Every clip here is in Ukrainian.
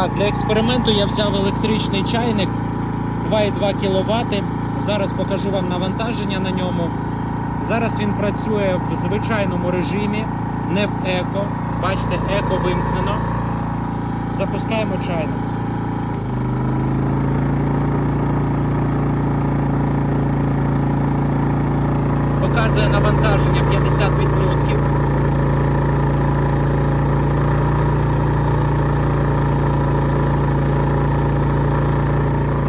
Так, для експерименту я взяв електричний чайник 2,2 кВт. Зараз покажу вам навантаження на ньому. Зараз він працює в звичайному режимі, не в еко. Бачите, еко вимкнено. Запускаємо чайник. Показує навантаження 50%.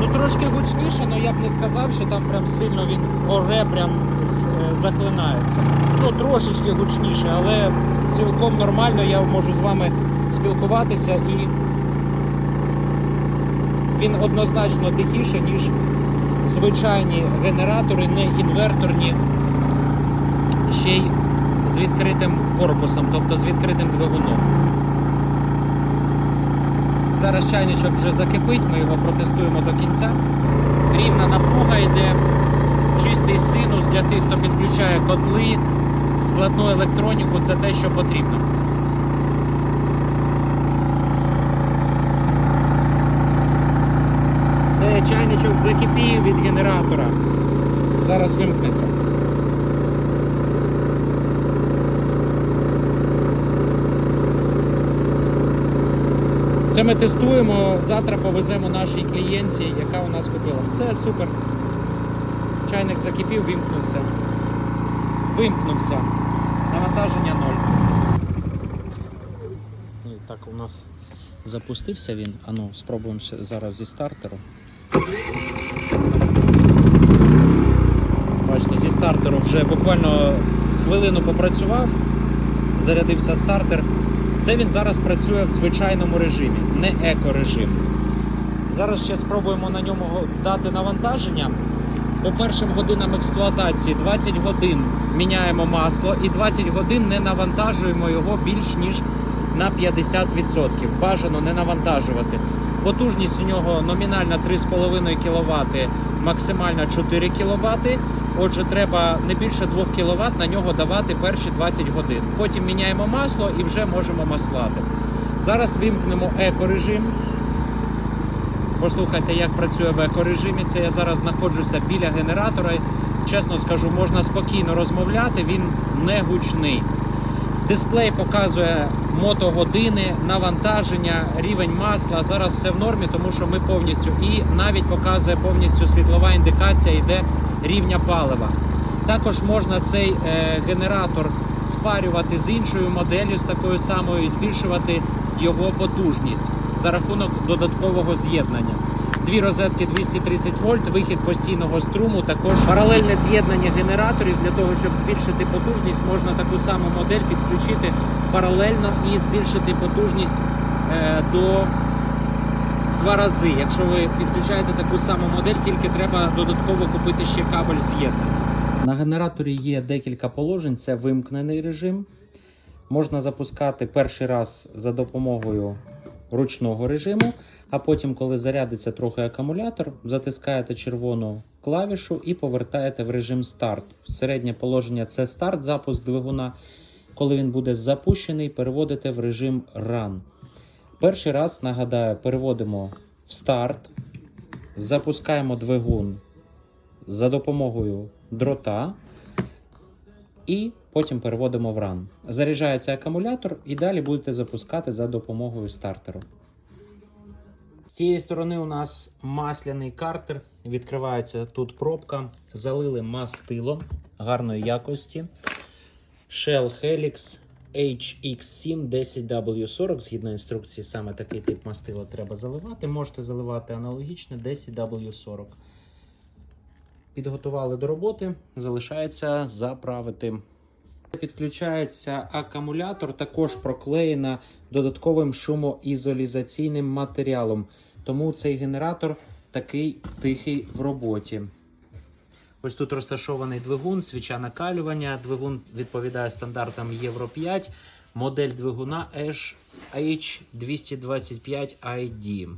Ну трошки гучніше, але я б не сказав, що там прям сильно він оре, прям е, заклинається. Ну трошечки гучніше, але цілком нормально я можу з вами спілкуватися і він однозначно тихіше, ніж звичайні генератори, не інверторні, ще й з відкритим корпусом, тобто з відкритим двигуном. Зараз чайничок вже закипить, ми його протестуємо до кінця. Рівна напруга йде, чистий синус для тих, хто підключає котли, складну електроніку це те, що потрібно. Це чайничок закипів від генератора. Зараз вимкнеться. Це ми тестуємо. Завтра повеземо нашій клієнті, яка у нас купила. Все супер. Чайник закипів, вимкнувся. Вимкнувся. Навантаження ноль. І так у нас запустився він. Ану, спробуємо зараз зі стартеру. Бачите, зі стартеру вже буквально хвилину попрацював, зарядився стартер. Це він зараз працює в звичайному режимі, не еко-режим. Зараз ще спробуємо на ньому дати навантаження. По першим годинам експлуатації 20 годин міняємо масло і 20 годин не навантажуємо його більш ніж на 50%. Бажано не навантажувати. Потужність у нього номінальна 3,5 кВт, максимальна 4 кВт. Отже, треба не більше 2 кВт на нього давати перші 20 годин. Потім міняємо масло і вже можемо маслати. Зараз вимкнемо екорежим. Послухайте, як працює в екорежимі. Це я зараз знаходжуся біля генератора. Чесно скажу, можна спокійно розмовляти, він не гучний. Дисплей показує мотогодини, навантаження, рівень масла. Зараз все в нормі, тому що ми повністю і навіть показує повністю світлова індикація йде рівня палива. Також можна цей е, генератор спарювати з іншою моделлю, з такою самою, і збільшувати його потужність за рахунок додаткового з'єднання. Дві розетки 230 вольт, вихід постійного струму, також паралельне з'єднання генераторів для того, щоб збільшити потужність, можна таку саму модель підключити паралельно і збільшити потужність е, до два рази. Якщо ви підключаєте таку саму модель, тільки треба додатково купити ще кабель з'єднання. На генераторі є декілька положень. Це вимкнений режим. Можна запускати перший раз за допомогою ручного режиму, а потім, коли зарядиться трохи акумулятор, затискаєте червону клавішу і повертаєте в режим старт. Середнє положення це старт, запуск двигуна. Коли він буде запущений, переводите в режим Run. Перший раз, нагадаю, переводимо в старт, запускаємо двигун за допомогою дрота і потім переводимо в ран. Заряджається акумулятор і далі будете запускати за допомогою стартеру. З цієї сторони у нас масляний картер. Відкривається тут пробка. Залили мастило гарної якості. Shell Helix HX7 10W40. Згідно інструкції, саме такий тип мастила треба заливати. Можете заливати аналогічно 10W40. Підготували до роботи, залишається заправити. Підключається акумулятор, також проклеєна додатковим шумоізолізаційним матеріалом. Тому цей генератор такий тихий в роботі. Ось тут розташований двигун, свіча накалювання. Двигун відповідає стандартам Євро 5, модель двигуна H225ID.